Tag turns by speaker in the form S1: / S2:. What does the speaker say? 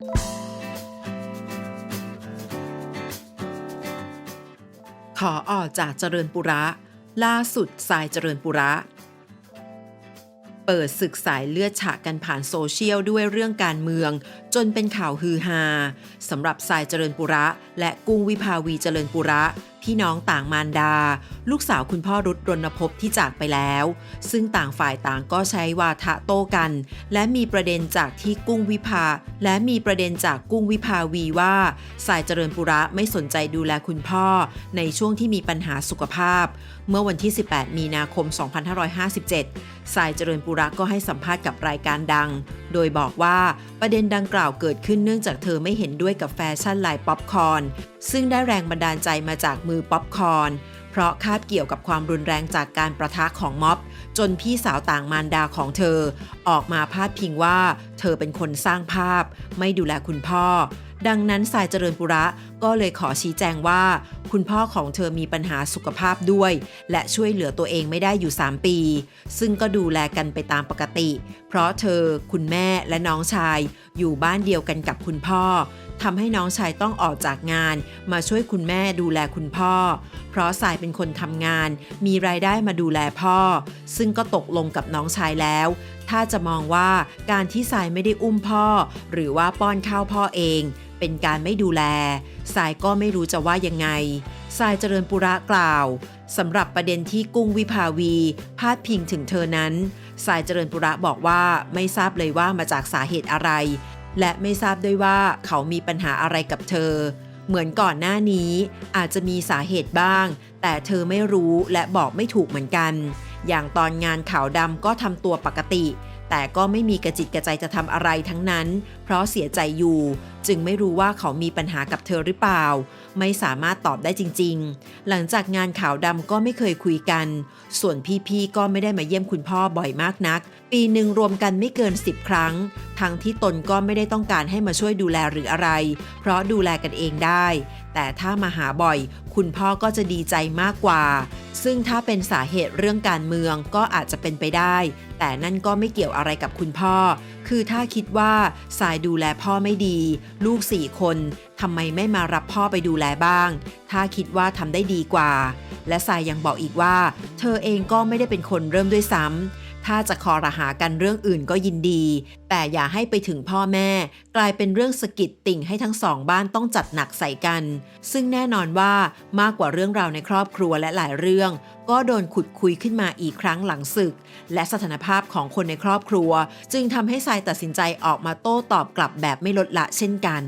S1: ขอออกจากเจริญปุระ ล่าสุดสายเจริญปุระ เปิดศึกสายเลือดฉะกันผ่านโซเชียลด้วยเรื่องการเมือง จนเป็นข่าวฮือฮาสำหรับสายเจริญปุระ และกุ้งวิภาวีเจริญปุระ พี่น้องต่างมารดา ลูกสาวคุณพ่อรุตรณพที่จากไปแล้ว ซึ่งต่างฝ่ายต่างก็ใช้วาทะโต้กัน และมีประเด็นจากที่กุ้งวิภา และมีประเด็นจากกุ้งวิภาวีว่า สายเจริญปุระไม่สนใจดูแลคุณพ่อ ในช่วงที่มีปัญหาสุขภาพ เมื่อวันที่ 18 มีนาคม 2557 สายเจริญปุระก็ให้สัมภาษณ์กับรายการดัง โดยบอกว่าประเด็นดังกล่าวเกิดขึ้นเนื่องจากเธอไม่เห็นด้วยกับแฟชั่นลายป๊อปคอร์นซึ่งได้แรงบันดาลใจมาจากมือป๊อปคอร์นเพราะคาบเกี่ยวกับความรุนแรงจากการประทะของม็อบ จนพี่สาวต่างมารดาของเธอ ออกมาพาดพิงว่า เธอเป็นคนสร้างภาพ ไม่ดูแลคุณพ่อ ดังนั้นสายเจริญปุระก็เลยขอชี้แจงว่า คุณพ่อของเธอมีปัญหาสุขภาพด้วย และช่วยเหลือตัวเองไม่ได้อยู่ 3 ปี ซึ่งก็ดูแลกันไปตามปกติ เพราะเธอ คุณแม่และน้องชาย อยู่บ้านเดียวกันกับคุณพ่อทำให้น้องชายต้องออกจากงาน มาช่วยคุณแม่ดูแลคุณพ่อ เพราะสายเป็นคนทำงาน มีรายได้มาดูแลพ่อ ซึ่งก็ตกลงกับน้องชายแล้ว ถ้าจะมองว่าการที่สายไม่ได้อุ้มพ่อ หรือว่าป้อนข้าวพ่อเอง เป็นการไม่ดูแล สายก็ไม่รู้จะว่ายังไง สายเจริญปุระกล่าวสำหรับประเด็นที่กุ้งวิภาวี พาดพิงถึงเธอนั้น สายเจริญปุระบอกว่าไม่ทราบเลยว่ามาจากสาเหตุอะไร และไม่ทราบด้วยว่าเขามีปัญหาอะไรกับเธอ เหมือนก่อนหน้านี้อาจจะมีสาเหตุบ้าง แต่เธอไม่รู้และบอกไม่ถูกเหมือนกัน อย่างตอนงานขาวดำก็ทำตัวปกติ แต่ก็ไม่มีกระจิตกระใจจะทำอะไรทั้งนั้น ราะเสียใจอยู่ จึงไม่รู้ว่าเขามีปัญหากับเธอหรือเปล่า ไม่สามารถตอบได้จริงๆ หลังจากงานขาวดำก็ไม่เคยคุยกัน ส่วนพี่ๆก็ไม่ได้มาเยี่ยมคุณพ่อบ่อยมากนัก ปีหนึ่งรวมกันไม่เกิน 10 ครั้ง ทั้งที่ตนก็ไม่ได้ต้องการให้มาช่วยดูแลหรืออะไร เพราะดูแลกันเองได้ แต่ถ้ามาหาบ่อย คุณพ่อก็จะดีใจมากกว่า ซึ่งถ้าเป็นสาเหตุเรื่องการเมืองก็อาจจะเป็นไปได้ แต่นั่นก็ไม่เกี่ยวอะไรกับคุณพ่อ คือถ้าคิดว่าสายดูแลพ่อไม่ดี ลูกสี่คนทำไมไม่มารับพ่อไปดูแลบ้าง ถ้าคิดว่าทำได้ดีกว่า และสายยังบอกอีกว่า เธอเองก็ไม่ได้เป็นคนเริ่มด้วยซ้ำ ถ้าจะคอรหากันเรื่องอื่นก็ยินดี แต่อย่าให้ไปถึงพ่อแม่ กลายเป็นเรื่องสะกิดติ่งให้ทั้งสองบ้านต้องจัดหนักใส่กัน ซึ่งแน่นอนว่ามากกว่าเรื่องราวในครอบครัวและหลายเรื่อง ก็โดนขุดคุยขึ้นมาอีกครั้งหลังศึก และสถานภาพของคนในครอบครัว จึงทำให้ทรายตัดสินใจออกมาโต้ตอบกลับแบบไม่ลดละเช่นกัน